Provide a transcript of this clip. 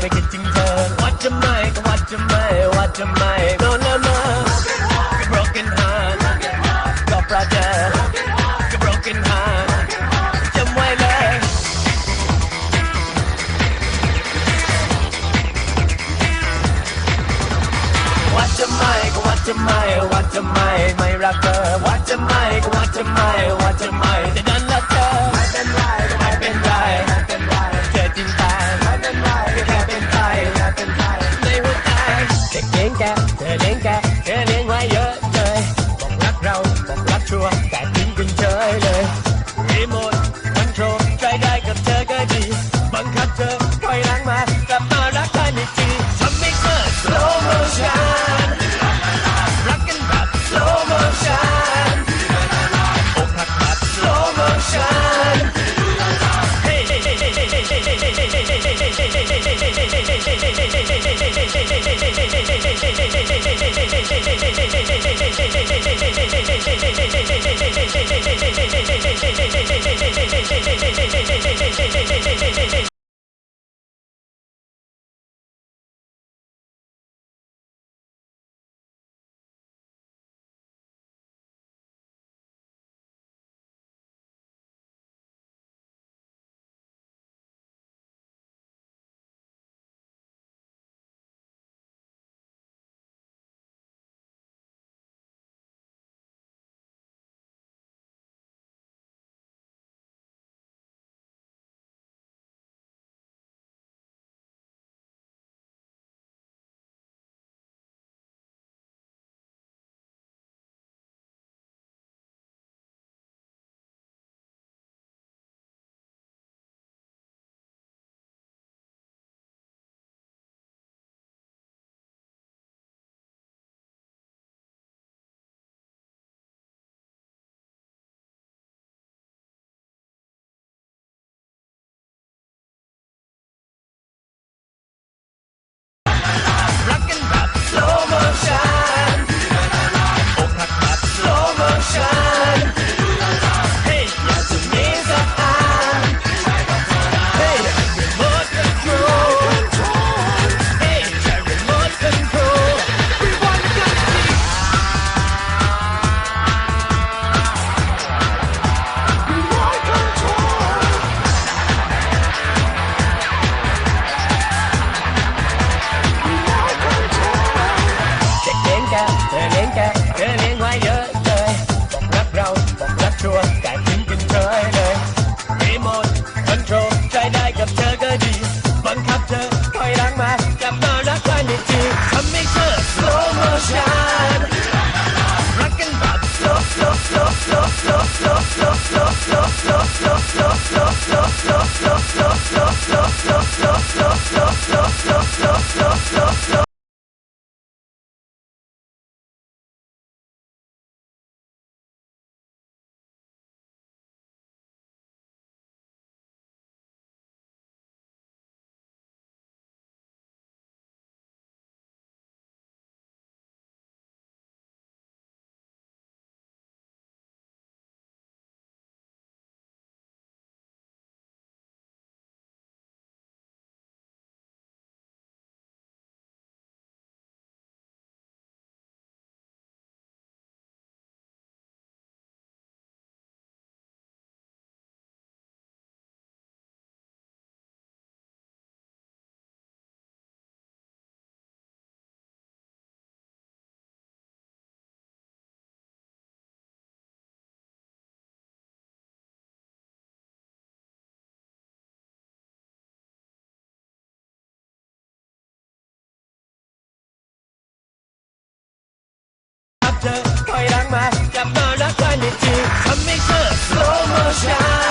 ไม่คิดจริงเธอว่าจะไม่ก็ว่าจะไม่วัดจะไม่ no no no broken heart ก็ปราเจอก็ broken heart จำไว้เลยวัดจะไม่ก็ว่าจะไม่ว่าจะไม่ไม่รักเธอว่าจะไม่ก็ว่าจะไม่ว่าจะไม่แต่ เธอถอยรักมาจับเธอแล้วกันในทีทำให้เธอ slow motion